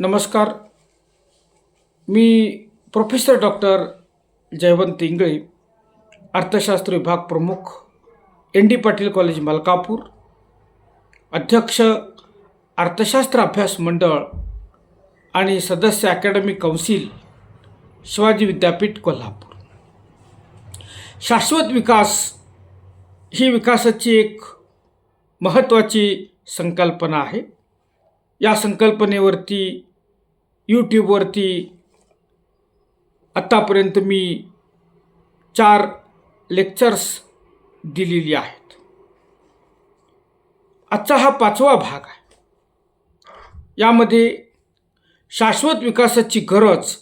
नमस्कार. मी professor doctor Jaywant Ingale अर्थशास्त्र विभाग प्रमुख N D Patil college Malkapur अध्यक्ष अर्थशास्त्र अभ्यास मंडळ आणि सदस्य अकॅडमी कौन्सिल शिवाजी विद्यापीठ कोल्हापूर. शाश्वत विकास ही विकासाची एक महत्त्वाची संकल्पना आहे. या संकल्पनेवरती यूट्यूबवरती आत्तापर्यंत मी चार लेक्चर्स दिलेली आहेत. आजचा हा पाचवा भाग आहे. यामध्ये शाश्वत विकासाची गरज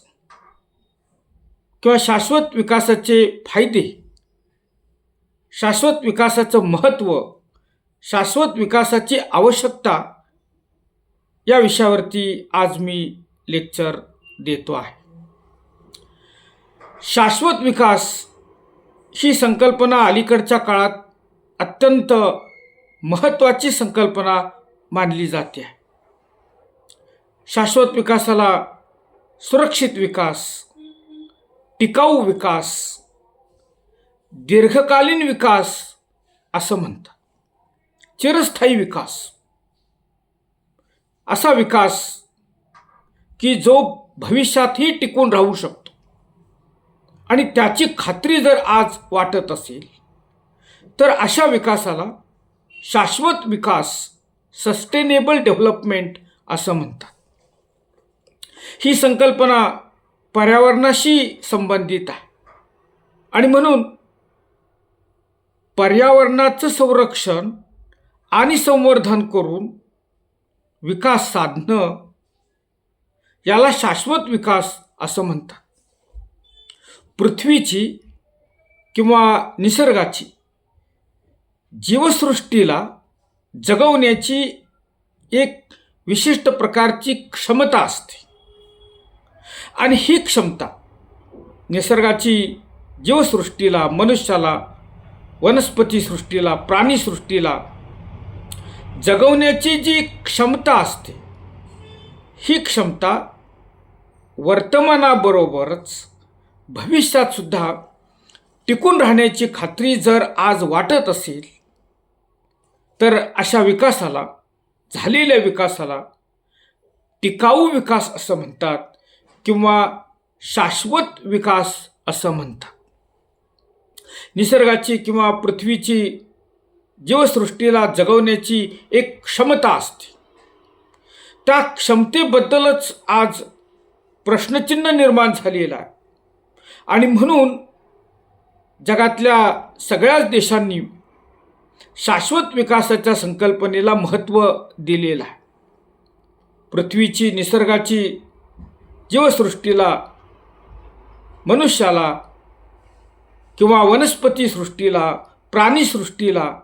किंवा शाश्वत विकासाचे फायदे शाश्वत विकासाचं महत्त्व शाश्वत विकासाची आवश्यकता या विषयावरती आज मी लेक्चर देतो आहे. शाश्वत विकास ही संकल्पना अलीकडच्या काळात अत्यंत महत्त्वाची संकल्पना मानली जाते. आहे शाश्वत विकासाला सुरक्षित विकास टिकाऊ विकास दीर्घकालीन विकास असं म्हणतात. चिरस्थायी विकास. असा विकास की जो भविष्यातही टिकून राहू शकतो. आणि त्याची खात्री जर आज वाटत असेल तर अशा विकासाला शाश्वत विकास सस्टेनेबल डेव्हलपमेंट असं म्हणतात. ही संकल्पना पर्यावरणाशी संबंधित आहे. आणि म्हणून पर्यावरणाचं संरक्षण आणि संवर्धन करून विकास साधणं याला शाश्वत विकास असं म्हणतात. पृथ्वीची किंवा निसर्गाची जीवसृष्टीला जगवण्याची एक विशिष्ट प्रकारची क्षमता असते. आणि ही क्षमता निसर्गाची जीवसृष्टीला मनुष्याला वनस्पतीसृष्टीला प्राणीसृष्टीला जगवण्याची जी क्षमता असते ही क्षमता वर्तमानाबरोबरच भविष्यातसुद्धा टिकून राहण्याची खात्री जर आज वाटत असेल तर अशा विकासाला झालेल्या विकासाला टिकाऊ विकास असं म्हणतात किंवा शाश्वत विकास असं म्हणतात. निसर्गाची किंवा पृथ्वीची जीवसृष्टीला जगवण्याची एक क्षमता असते. त्या क्षमतेबद्दलच आज प्रश्नचिन्ह निर्माण झालेला आहे. आणि म्हणून जगातल्या सगळ्याच देशांनी शाश्वत विकासाच्या संकल्पनेला महत्त्व दिलेलं आहे. पृथ्वीची निसर्गाची जीवसृष्टीला मनुष्याला किंवा वनस्पतीसृष्टीला प्राणीसृष्टीला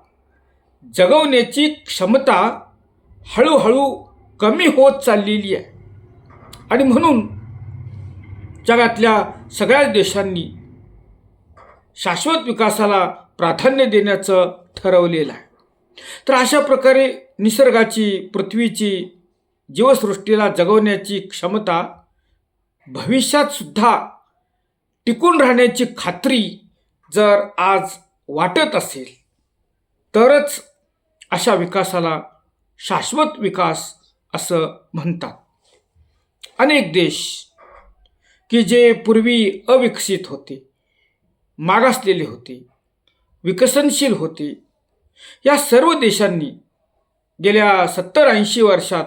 जगवण्याची क्षमता हळूहळू कमी होत चाललेली आहे. आणि म्हणून जगातल्या सगळ्याच देशांनी शाश्वत विकासाला प्राधान्य देण्याचं ठरवलेलं आहे. तर अशा प्रकारे निसर्गाची पृथ्वीची जीवसृष्टीला जगवण्याची क्षमता भविष्यात सुद्धा टिकून राहण्याची खात्री जर आज वाटत असेल तरच अशा विकासाला शाश्वत विकास असं म्हणतात. अनेक देश की जे पूर्वी अविकसित होते मागासलेले होते विकसनशील होते या सर्व देशांनी गेल्या सत्तर ऐंशी वर्षात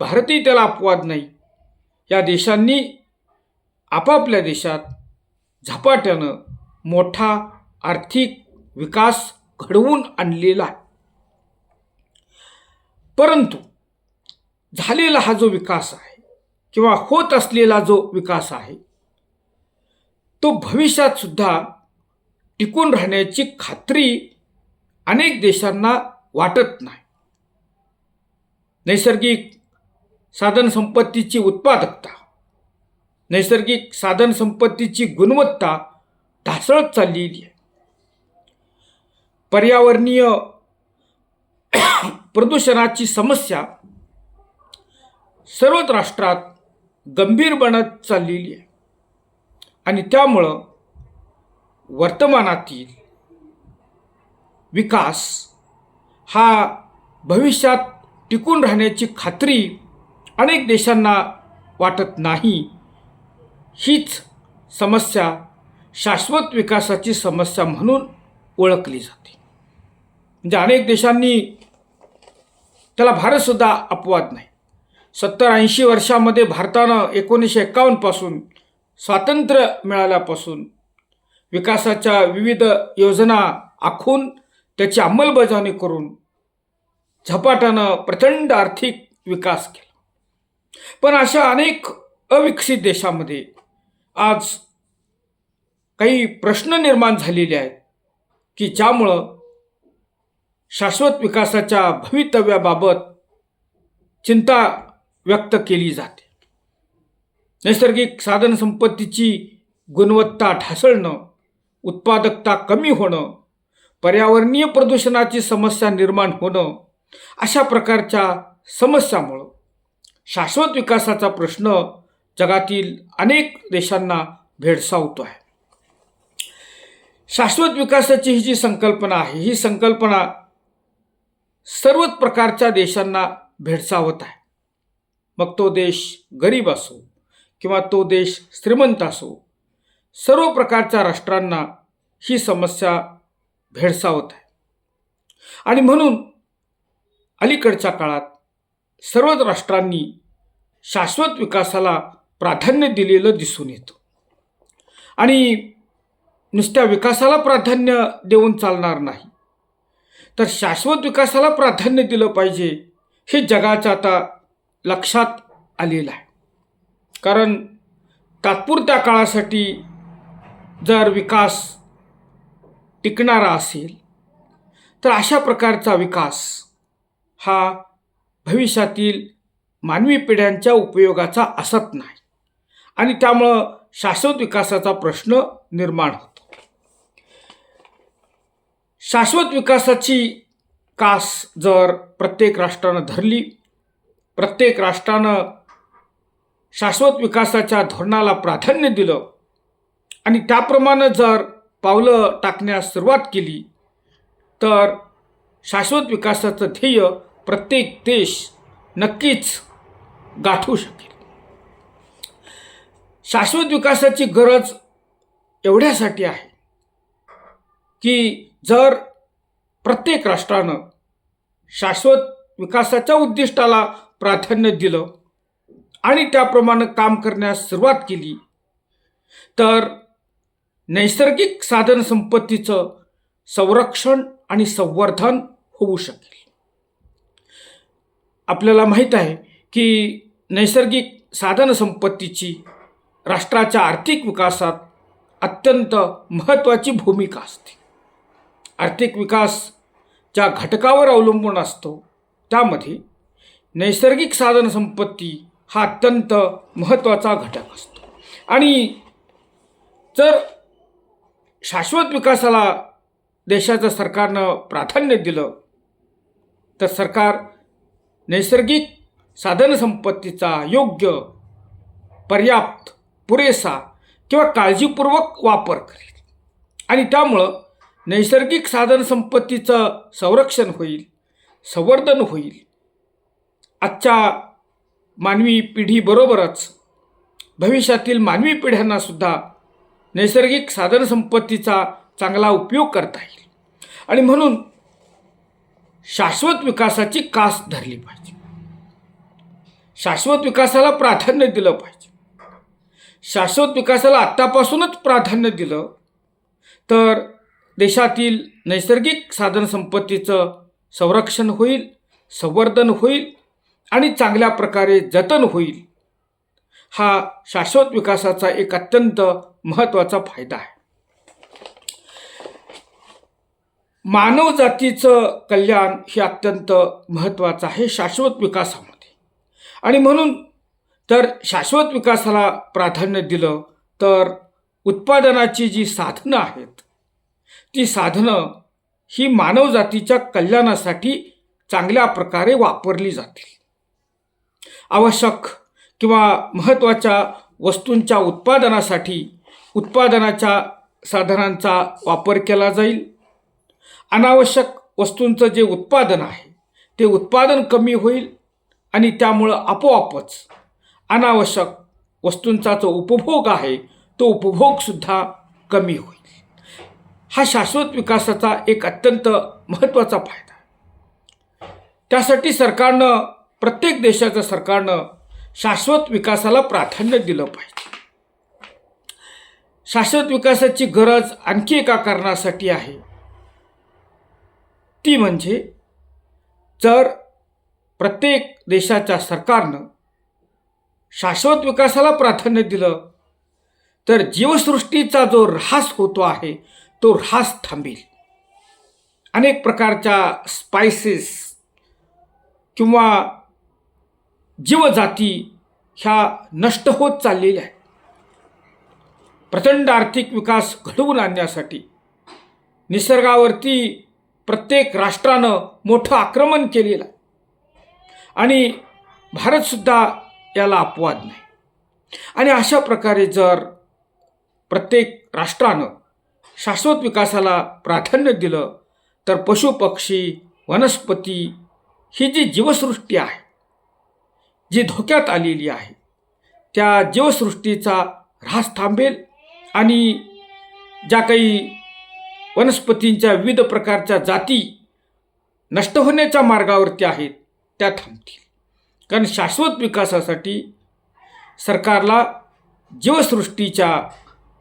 भारतही त्याला अपवाद नाही. या देशांनी आपापल्या देशात झपाट्यानं मोठा आर्थिक विकास घडवून आणलेला आहे. परंतु झालेला हा जो विकास आहे किंवा होत असलेला जो विकास आहे तो भविष्यात सुद्धा टिकून राहण्याची खात्री अनेक देशांना वाटत नाही. नैसर्गिक साधनसंपत्तीची उत्पादकता नैसर्गिक साधनसंपत्तीची गुणवत्ता ढासळत चाललेली आहे. पर्यावरणीय प्रदूषणाची समस्या सर्वच राष्ट्रात गंभीर बनत चाललेली आहे. आणि त्यामुळं वर्तमानातील विकास हा भविष्यात टिकून राहण्याची खात्री अनेक देशांना वाटत नाही. हीच समस्या शाश्वत विकासाची समस्या म्हणून ओळखली जाते. म्हणजे अनेक देशांनी त्याला भारतसुद्धा अपवाद नाही. सत्तर ऐंशी वर्षामध्ये भारतानं एकोणीसशे एकावन्नपासून स्वातंत्र्य मिळाल्यापासून विकासाच्या विविध योजना आखून त्याची अंमलबजावणी करून झपाट्यानं प्रचंड आर्थिक विकास केला. पण अशा अनेक अविकसित देशामध्ये आज काही प्रश्न निर्माण झालेले आहेत की ज्यामुळं शाश्वत विकासाच्या भवितव्याबाबत चिंता व्यक्त केली जाते. नैसर्गिक साधनसंपत्तीची गुणवत्ता ढासळणं उत्पादकता कमी होणं पर्यावरणीय प्रदूषणाची समस्या निर्माण होणं अशा प्रकारच्या समस्यामुळं शाश्वत विकासाचा प्रश्न जगातील अनेक देशांना भेडसावतो आहे. शाश्वत विकासाची ही जी संकल्पना आहे ही संकल्पना सर्वच प्रकारच्या देशांना भेडसावत आहे. मग तो देश गरीब असो किंवा तो देश श्रीमंत असो सर्व प्रकारच्या राष्ट्रांना ही समस्या भेडसावत आहे. आणि म्हणून अलीकडच्या काळात सर्वच राष्ट्रांनी शाश्वत विकासाला प्राधान्य दिलेलं दिसून येतं. आणि नुसत्या विकासाला प्राधान्य देऊन चालणार नाही. तर शाश्वत विकासाला प्राधान्य दिलं पाहिजे हे जगाचं आता लक्षात आलेलं आहे. कारण तात्पुरत्या काळासाठी जर विकास टिकणारा असेल तर अशा प्रकारचा विकास हा भविष्यातील मानवी पिढ्यांच्या उपयोगाचा असत नाही. आणि त्यामुळं शाश्वत विकासाचा प्रश्न निर्माण होतो. शाश्वत विकासाची कास जर प्रत्येक राष्ट्रानं धरली प्रत्येक राष्ट्रानं शाश्वत विकासाच्या धोरणाला प्राधान्य दिलं आणि त्याप्रमाणे जर पावलं टाकण्यास सुरुवात केली तर शाश्वत विकासाचं ध्येय प्रत्येक देश नक्कीच गाठू शकेल. शाश्वत विकासाची गरज एवढ्यासाठी आहे की जर प्रत्येक राष्ट्रानं शाश्वत विकासाच्या उद्दिष्टाला प्राधान्य दिलं आणि त्याप्रमाणे काम करण्यास सुरुवात केली तर नैसर्गिक साधनसंपत्तीचं संरक्षण आणि संवर्धन होऊ शकेल. आपल्याला माहीत आहे की नैसर्गिक साधनसंपत्तीची राष्ट्राच्या आर्थिक विकासात अत्यंत महत्त्वाची भूमिका असते. आर्थिक विकास ज्या घटकावर अवलंबून असतो त्यामध्ये नैसर्गिक साधनसंपत्ती हा अत्यंत महत्त्वाचा घटक असतो. आणि जर शाश्वत विकासाला देशाचं सरकारनं प्राधान्य दिलं तर सरकार नैसर्गिक साधनसंपत्तीचा योग्य पर्याप्त पुरेसा किंवा काळजीपूर्वक वापर करेल. आणि त्यामुळं नैसर्गिक साधनसंपत्तीचं संरक्षण होईल संवर्धन होईल. आजच्या मानवी पिढीबरोबरच भविष्यातील मानवी पिढ्यांनासुद्धा नैसर्गिक साधनसंपत्तीचा चांगला उपयोग करता येईल. आणि म्हणून शाश्वत विकासाची कास धरली पाहिजे. शाश्वत विकासाला प्राधान्य दिलं पाहिजे. शाश्वत विकासाला आत्तापासूनच प्राधान्य दिलं तर देशातील नैसर्गिक साधनसंपत्तीचं संरक्षण होईल संवर्धन होईल आणि चांगल्या प्रकारे जतन होईल. हा शाश्वत विकासाचा एक अत्यंत महत्त्वाचा फायदा आहे. मानवजातीचं कल्याण हे अत्यंत महत्त्वाचं आहे शाश्वत विकासामध्ये. आणि म्हणून तर शाश्वत विकासाला प्राधान्य दिलं तर उत्पादनाची जी साधनं आहेत ती साधनं ही मानवजातीच्या कल्याणासाठी चांगल्या प्रकारे वापरली जातील. आवश्यक किंवा महत्त्वाच्या वस्तूंच्या उत्पादनासाठी उत्पादनाच्या साधनांचा वापर केला जाईल. अनावश्यक वस्तूंचं जे उत्पादन आहे ते उत्पादन कमी होईल आणि त्यामुळं आपोआपच अनावश्यक वस्तूंचा जो उपभोग आहे तो उपभोगसुद्धा कमी होईल. हा शाश्वत विकासाचा एक अत्यंत महत्त्वाचा फायदा आहे. त्यासाठी सरकारनं प्रत्येक देशाच्या सरकारनं शाश्वत विकासाला प्राधान्य दिलं पाहिजे. शाश्वत विकासाची गरज आणखी एका कारणासाठी आहे. ती म्हणजे जर प्रत्येक देशाच्या सरकारनं शाश्वत विकासाला प्राधान्य दिलं तर जीवसृष्टीचा जो ऱ्हास होतो आहे तो ऱ्हास थांबेल. अनेक प्रकारच्या स्पायसेस किंवा जीवजाती ह्या नष्ट होत चाललेल्या आहेत. प्रचंड आर्थिक विकास घडवून आणण्यासाठी निसर्गावरती प्रत्येक राष्ट्रानं मोठं आक्रमण केलेलं आणि भारतसुद्धा याला अपवाद नाही. आणि अशा प्रकारे जर प्रत्येक राष्ट्रानं शाश्वत विकासाला प्राधान्य दिलं तर पशुपक्षी वनस्पती ही जी जीवसृष्टी आहे जी धोक्यात आलेली आहे त्या जीवसृष्टीचा ऱ्हास थांबेल आणि ज्या काही वनस्पतींच्या विविध प्रकारच्या जाती नष्ट होण्याच्या मार्गावरती आहेत त्या थांबतील. कारण शाश्वत विकासासाठी सरकारला जीवसृष्टीच्या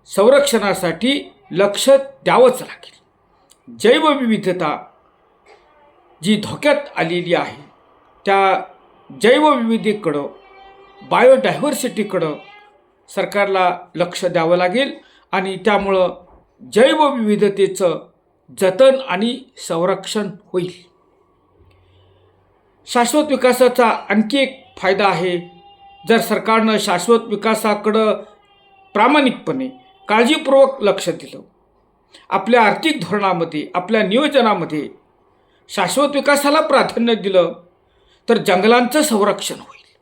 संरक्षणासाठी लक्ष द्यावंच लागेल. जैवविविधता जी धोक्यात आलेली आहे त्या जैवविविधतेकडं बायोडायव्हर्सिटीकडं सरकारला लक्ष द्यावं लागेल आणि त्यामुळं जैवविविधतेचं जतन आणि संरक्षण होईल. शाश्वत विकासाचा आणखी एक फायदा आहे. जर सरकारनं शाश्वत विकासाकडं प्रामाणिकपणे काळजीपूर्वक लक्ष दिलं. आपल्या आर्थिक धोरणामध्ये आपल्या नियोजनामध्ये शाश्वत विकासाला प्राधान्य दिलं तर जंगलांचं संरक्षण होईल.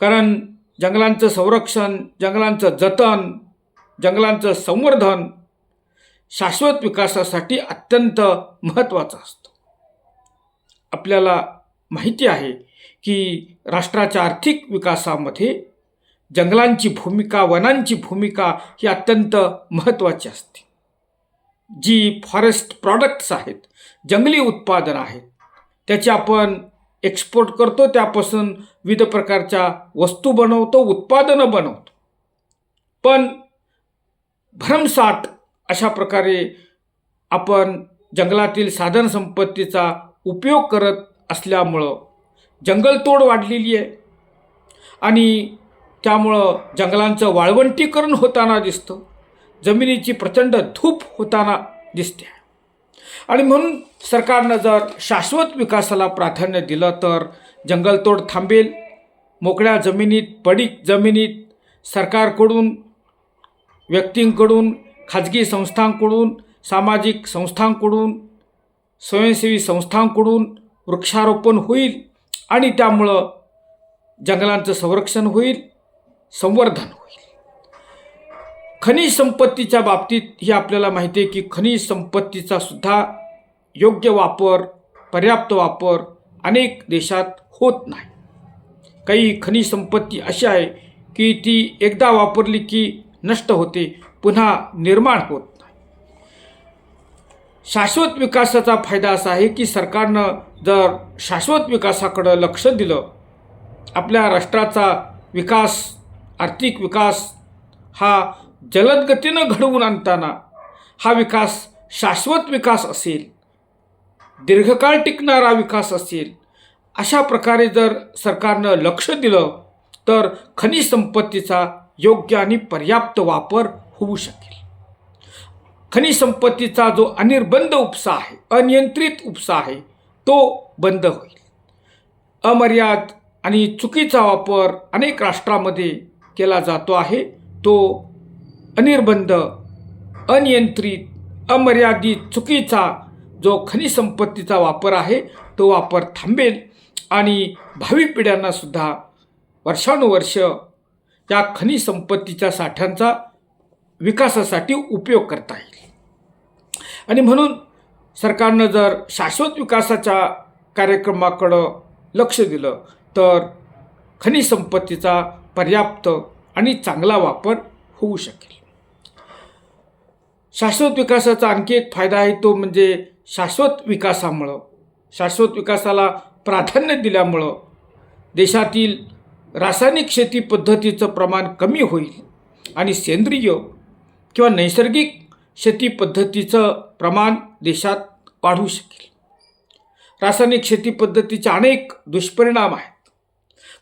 कारण जंगलांचं संरक्षण जंगलांचं जतन जंगलांचं संवर्धन शाश्वत विकासासाठी अत्यंत महत्त्वाचं असतं. आपल्याला माहिती आहे की राष्ट्राच्या आर्थिक विकासामध्ये जंगलांची भूमिका वनांची भूमिका ही अत्यंत महत्त्वाची असते. जी फॉरेस्ट प्रॉडक्ट्स आहेत जंगली उत्पादन आहेत त्याचे आपण एक्सपोर्ट करतो त्यापासून विविध प्रकारच्या वस्तू बनवतो उत्पादनं बनवतो. पण भरमसाठ अशा प्रकारे आपण जंगलातील साधनसंपत्तीचा उपयोग करत असल्यामुळं जंगलतोड वाढलेली आहे. आणि त्यामुळं जंगलांचं वाळवंटीकरण होताना दिसतं. जमिनीची प्रचंड धूप होताना दिसते. आणि म्हणून सरकारनं जर शाश्वत विकासाला प्राधान्य दिलं तर जंगलतोड थांबेल. मोकळ्या जमिनीत पडीक जमिनीत सरकारकडून व्यक्तींकडून खाजगी संस्थांकडून सामाजिक संस्थांकडून स्वयंसेवी संस्थांकडून वृक्षारोपण होईल आणि त्यामुळं जंगलांचं संरक्षण होईल. संवर्धन होईल. खनिज संपत्तीच्या बाबतीत ही आपल्याला माहिती आहे की खनिज संपत्तीचा सुद्धा योग्य वापर पर्याप्त वापर अनेक देशात होत नाही. काही खनिज संपत्ती अशी आहे की ती एकदा वापरली की नष्ट होते पुन्हा निर्माण होत नाही. शाश्वत विकासाचा फायदा असा आहे की सरकारनं जर शाश्वत विकासाकडं लक्ष दिलं आपल्या राष्ट्राचा विकास आर्थिक विकास हा जलद गतीनं घडवून आणताना हा विकास शाश्वत विकास असेल दीर्घकाळ टिकणारा विकास असेल अशा प्रकारे जर सरकारनं लक्ष दिलं तर खनिज संपत्तीचा योग्य आणि पर्याप्त वापर होऊ शकेल. खनिज संपत्तीचा जो अनिर्बंध उपसा आहे अनियंत्रित उपसा आहे तो बंद होईल. अमर्याद आणि चुकीचा वापर अनेक राष्ट्रामध्ये केला जातो आहे. तो अनिर्बंध अनियंत्रित अमर्यादित चुकीचा जो खनिज संपत्तीचा वापर आहे तो वापर थांबेल. आणि भावी पिढ्यांनासुद्धा वर्षानुवर्ष या खनिज संपत्तीच्या साठ्यांचा विकासासाठी उपयोग करता येईल. आणि म्हणून सरकारनं जर शाश्वत विकासाच्या कार्यक्रमाकडं लक्ष दिलं तर खनिज संपत्तीचा पर्याप्त आणि चांगला वापर होऊ शकेल. शाश्वत विकासाचा आणखी एक फायदा आहे तो म्हणजे शाश्वत विकासामुळं शाश्वत विकासाला प्राधान्य दिल्यामुळं देशातील रासायनिक शेती पद्धतीचं प्रमाण कमी होईल आणि सेंद्रिय किंवा नैसर्गिक शेती पद्धतीचं प्रमाण देशात वाढू शकेल. रासायनिक शेती पद्धतीचे अनेक दुष्परिणाम आहेत.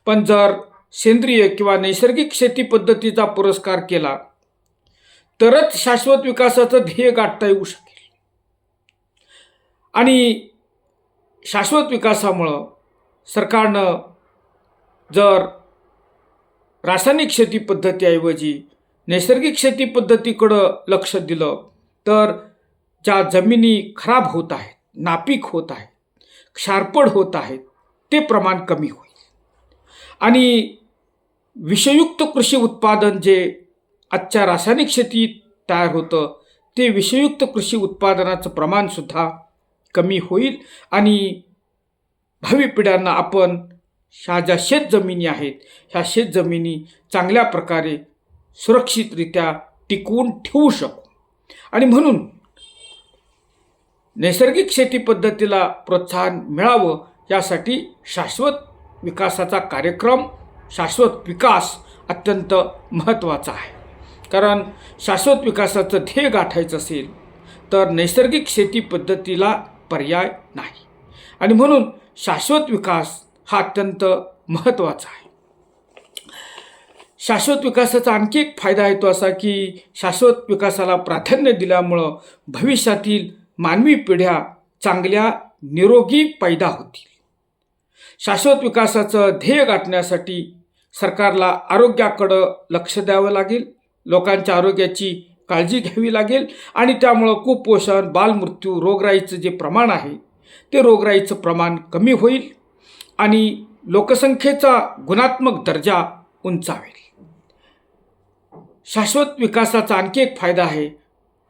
पण जर सेंद्रिय किंवा नैसर्गिक शेती पद्धतीचा पुरस्कार केला तरच शाश्वत विकासाचं ध्येय गाठता येऊ शकेल. आणि शाश्वत विकासामुळं सरकारनं जर रासायनिक शेती पद्धतीऐवजी नैसर्गिक शेती पद्धतीकडं लक्ष दिलं तर ज्या जमिनी खराब होत आहेत नापीक होत आहेत क्षारपड होत आहेत ते प्रमाण कमी होईल. आणि विषयुक्त कृषी उत्पादन जे आजच्या रासायनिक शेतीत तयार होतं ते विषयुक्त कृषी उत्पादनाचं प्रमाणसुद्धा कमी होईल आणि भावी पिढ्यांना आपण ह्या ज्या शेतजमिनी आहेत ह्या शेतजमिनी चांगल्या प्रकारे सुरक्षितरित्या टिकवून ठेवू शकू. आणि म्हणून नैसर्गिक शेती पद्धतीला प्रोत्साहन मिळावं यासाठी शाश्वत विकासाचा कार्यक्रम शाश्वत विकास अत्यंत महत्त्वाचा आहे. कारण शाश्वत विकासाचं ध्येय गाठायचं असेल तर नैसर्गिक शेती पद्धतीला पर्याय नाही. आणि म्हणून शाश्वत विकास हा अत्यंत महत्त्वाचा आहे. शाश्वत विकासाचा आणखी एक फायदा आहे तो असा की शाश्वत विकासाला प्राधान्य दिल्यामुळं भविष्यातील मानवी पिढ्या चांगल्या निरोगी पैदा होतील. शाश्वत विकासाचं ध्येय गाठण्यासाठी सरकारला आरोग्याकडं लक्ष द्यावं लागेल लोकांच्या आरोग्याची काळजी घ्यावी लागेल आणि त्यामुळं कुपोषण बालमृत्यू रोगराईचं जे प्रमाण आहे ते रोगराईचं प्रमाण कमी होईल आणि लोकसंख्येचा गुणात्मक दर्जा उंचावेल. शाश्वत विकासाचा आणखी एक फायदा आहे.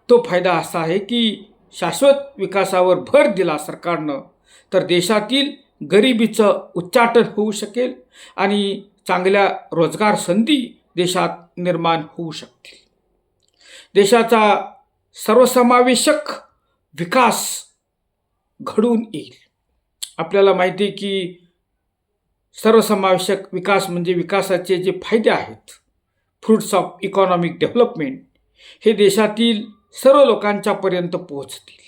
तो फायदा असा आहे की शाश्वत विकासावर भर दिला सरकारनं तर देशातील गरिबीचं उच्चाटन होऊ शकेल आणि चांगल्या रोजगार संधी देशात निर्माण होऊ शकतील. देशाचा सर्वसमावेशक विकास घडून येईल. आपल्याला माहिती आहे की सर्वसमावेशक विकास म्हणजे विकासाचे जे फायदे आहेत फ्रुट्स ऑफ इकॉनॉमिक डेव्हलपमेंट हे देशातील सर्व लोकांच्यापर्यंत पोहोचतील.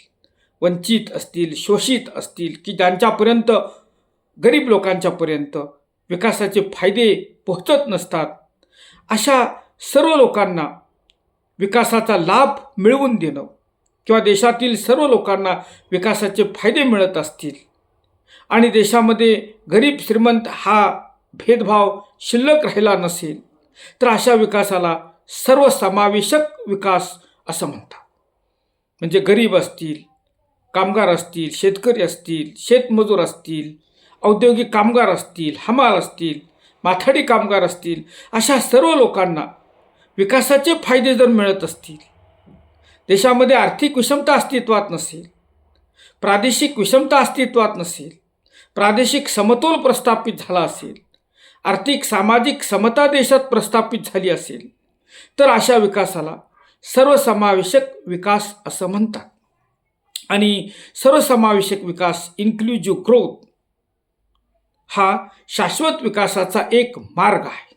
वंचित असतील शोषित असतील की ज्यांच्यापर्यंत गरीब लोकांच्यापर्यंत विकासाचे फायदे पोहोचत नसतात. अशा सर्व लोकांना विकासाचा लाभ मिळवून देणं किंवा देशातील सर्व लोकांना विकासाचे फायदे मिळत असतील. आणि देशामध्ये गरीब श्रीमंत हा भेदभाव शिल्लक राहिला नसेल तर अशा विकासाला सर्वसमावेशक विकास असं म्हणतात. म्हणजे गरीब असतील कामगार असतील शेतकरी असतील शेतमजूर असतील औद्योगिक कामगार असतील हमाल असतील माथाडी कामगार असतील अशा सर्व लोकांना विकासाचे फायदे जर मिळत असतील देशामध्ये आर्थिक विषमता अस्तित्वात नसेल प्रादेशिक विषमता अस्तित्वात नसेल प्रादेशिक समतोल प्रस्थापित झाला असेल आर्थिक सामाजिक समता देशात प्रस्थापित झाली असेल तर अशा विकासाला सर्वसमावेशक विकास असं म्हणतात. आणि सर्वसमावेशक विकास इन्क्लुजिव्ह ग्रोथ हा शाश्वत विकासाचा एक मार्ग आहे.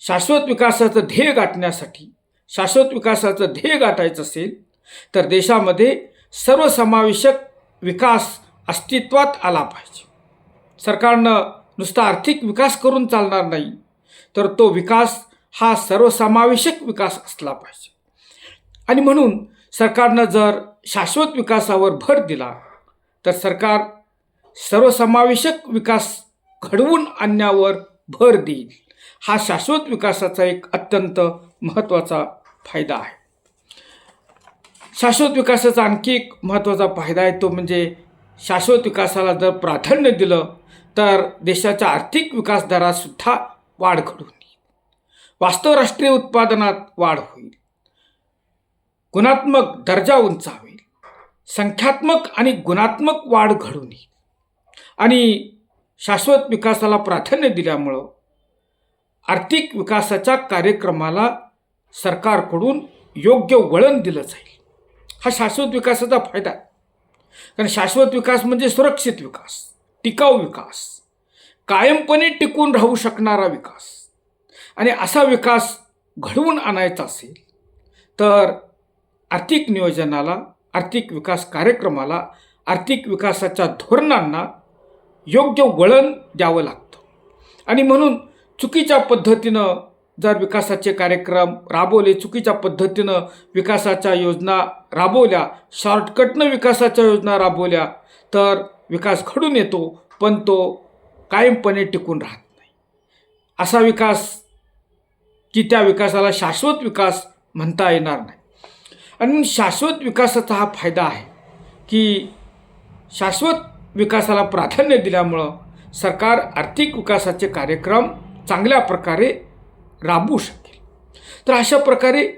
शाश्वत विकासाचं ध्येय गाठण्यासाठी शाश्वत विकासाचं ध्येय गाठायचं असेल तर देशामध्ये सर्वसमावेशक विकास अस्तित्वात आला पाहिजे. सरकारनं नुसता आर्थिक विकास करून चालणार नाही तर तो विकास हा सर्वसमावेशक विकास असला पाहिजे. आणि म्हणून सरकारनं जर शाश्वत विकासावर भर दिला तर सरकार सर्वसमावेशक विकास घडवून आणण्यावर भर देईल. हा शाश्वत विकासाचा एक अत्यंत महत्त्वाचा फायदा आहे. शाश्वत विकासाचा आणखी एक महत्त्वाचा फायदा आहे तो म्हणजे शाश्वत विकासाला जर प्राधान्य दिलं तर देशाच्या आर्थिक विकास दरातसुद्धा वाढ घडून येईल. वास्तव राष्ट्रीय उत्पादनात वाढ होईल. गुणात्मक दर्जा उंचावेल. संख्यात्मक आणि गुणात्मक वाढ घडून येईल. आणि शाश्वत विकासाला प्राधान्य दिल्यामुळं आर्थिक विकासाच्या कार्यक्रमाला सरकारकडून योग्य वळण दिलं जाईल. हा शाश्वत विकासाचा फायदा आहे. कारण शाश्वत विकास म्हणजे सुरक्षित विकास टिकाऊ विकास कायमपणे टिकून राहू शकणारा विकास. आणि असा विकास घडवून आणायचा असेल तर आर्थिक नियोजनाला आर्थिक विकास कार्यक्रमाला आर्थिक विकासाच्या धोरणांना योग्य वळण द्यावं लागतं. आणि म्हणून चुकीच्या पद्धतीनं जर विकासाचे कार्यक्रम राबवले चुकीच्या पद्धतीनं विकासाच्या योजना राबवल्या शॉर्टकटनं विकासाच्या योजना राबवल्या तर विकास घडून येतो पण तो कायमपणे टिकून राहत नाही. असा विकास की त्या विकासाला शाश्वत विकास म्हणता येणार नाही. आणि शाश्वत विकासाचा हा फायदा आहे की शाश्वत विकासाला प्राधान्य दिल्यामुळं सरकार आर्थिक विकासाचे कार्यक्रम चांगल्या प्रकारे राबवू शकेल. तर अशा प्रकारे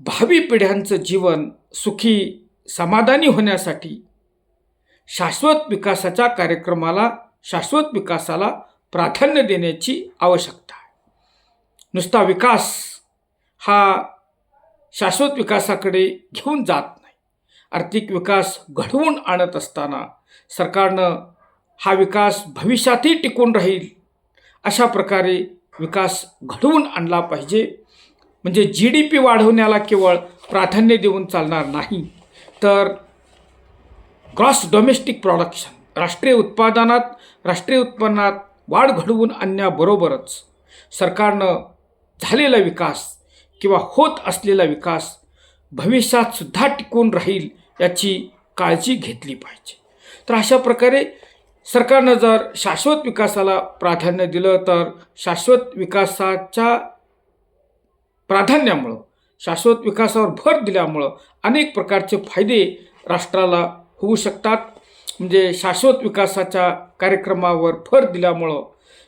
भावी पिढ्यांचं जीवन सुखी समाधानी होण्यासाठी शाश्वत विकासाच्या कार्यक्रमाला शाश्वत विकासाला प्राधान्य देण्याची आवश्यकता आहे. नुसता विकास हा शाश्वत विकासाकडे घेऊन जात नाही. आर्थिक विकास घडवून आणत असताना सरकारनं हा विकास भविष्यातही टिकून राहील अशा प्रकारे विकास घडवून आणला पाहिजे. म्हणजे जी डी पी वाढवण्याला केवळ प्राधान्य देऊन चालणार नाही. तर ग्रॉस डोमेस्टिक प्रॉडक्शन राष्ट्रीय उत्पादनात राष्ट्रीय उत्पन्नात वाढ घडवून आणण्याबरोबरच सरकारनं झालेला विकास किंवा होत असलेला विकास भविष्यातसुद्धा टिकून राहील याची काळजी घेतली पाहिजे. तर अशा प्रकारे सरकारनं जर शाश्वत विकासाला प्राधान्य दिलं तर शाश्वत विकासाच्या प्राधान्यामुळं शाश्वत विकासावर भर दिल्यामुळं अनेक प्रकारचे फायदे राष्ट्राला होऊ शकतात. म्हणजे शाश्वत विकासाच्या कार्यक्रमावर भर दिल्यामुळं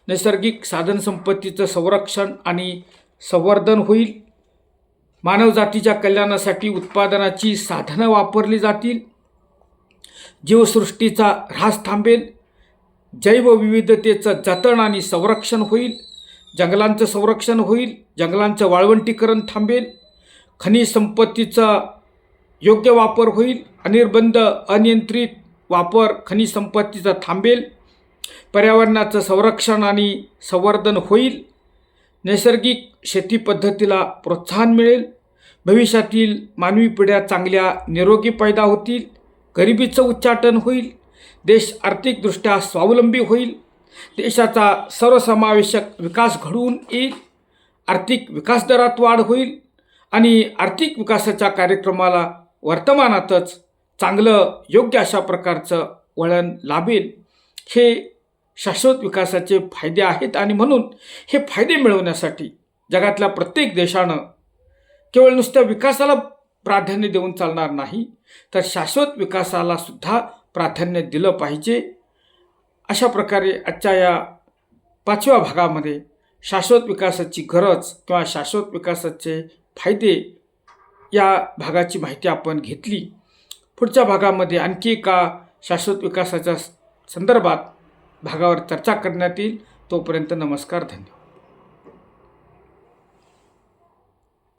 नैसर्गिक साधनसंपत्तीचं संरक्षण आणि संवर्धन होईल. मानवजातीच्या कल्याणासाठी उत्पादनाची साधनं वापरली जातील. जीवसृष्टीचा ऱ्हास थांबेल. जैवविविधतेचं जतन आणि संरक्षण होईल. जंगलांचं संरक्षण होईल. जंगलांचं वाळवंटीकरण थांबेल. खनिज संपत्तीचा योग्य वापर होईल. अनिर्बंध अनियंत्रित वापर खनिज संपत्तीचा थांबेल. पर्यावरणाचं संरक्षण आणि संवर्धन होईल. नैसर्गिक शेती पद्धतीला प्रोत्साहन मिळेल. भविष्यातील मानवी पिढ्या चांगल्या निरोगी पैदा होतील. गरिबीचं उच्चाटन होईल. देश आर्थिकदृष्ट्या स्वावलंबी होईल. देशाचा सर्वसमावेशक विकास घडवून येईल. आर्थिक विकास दरात वाढ होईल आणि आर्थिक विकासाच्या कार्यक्रमाला वर्तमानातच चांगलं योग्य अशा प्रकारचं वळण लाभेल. हे शाश्वत विकासाचे फायदे आहेत आणि म्हणून हे फायदे मिळवण्यासाठी जगातल्या प्रत्येक देशानं केवळ नुसत्या विकासाला प्राधान्य देऊन चालणार नाही तर शाश्वत विकासाला सुद्धा प्राधान्य दिलं पाहिजे. अशा प्रकारे आजच्या या पाचव्या भागामध्ये शाश्वत विकासाची गरज किंवा शाश्वत विकासाचे फायदे या भागाची माहिती आपण घेतली. पुढच्या भागामध्ये आणखी एका शाश्वत विकासाच्या संदर्भात भागावर चर्चा करण्यात येईल. तोपर्यंत नमस्कार धन्यवाद.